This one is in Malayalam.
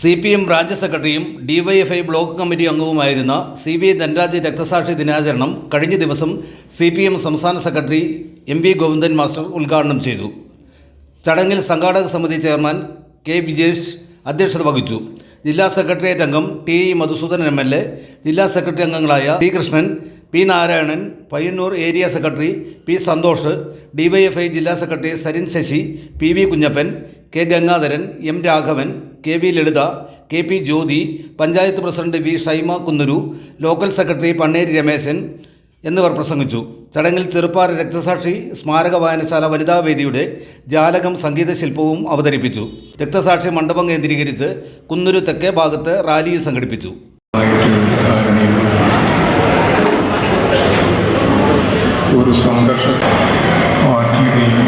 സി പി എം ബ്രാഞ്ച് സെക്രട്ടറിയും ഡിവൈഎഫ്ഐ ബ്ലോക്ക് കമ്മിറ്റി അംഗവുമായിരുന്ന സി ബി ഐ ധനരാജ് രക്തസാക്ഷി ദിനാചരണം കഴിഞ്ഞ ദിവസം സി പി എം സംസ്ഥാന secretary M V Govindan master ഉദ്ഘാടനം ചെയ്തു. ചടങ്ങിൽ സംഘാടക സമിതി ചെയർമാൻ കെ വിജേഷ് അധ്യക്ഷത വഹിച്ചു. ജില്ലാ സെക്രട്ടേറിയറ്റ് അംഗം T E Madhusoodanan M L A ജില്ലാ സെക്രട്ടറി അംഗങ്ങളായ T Krishnan P Narayanan Payyannur area secretary P Santhosh DYFI ജില്ലാ secretary Sarin Sasi P V Kunhappan K Gangadharan M Raghavan K V Lalitha K P Jyothi panchayat president V Shaima Kunnaru local secretary Panneri Rameshan എന്നിവർ പ്രസംഗിച്ചു. ചടങ്ങിൽ ചെറുപ്പാറ രക്തസാക്ഷി സ്മാരക വായനശാല വനിതാ വേദിയുടെ ജാലകം സംഗീത ശില്പവും അവതരിപ്പിച്ചു. രക്തസാക്ഷി മണ്ഡപം കേന്ദ്രീകരിച്ച് കുന്നൂരു തെക്കേ ഭാഗത്ത് റാലിയും സംഘടിപ്പിച്ചു. ഒരു സംഘർഷം പാർട്ടിയുടെയും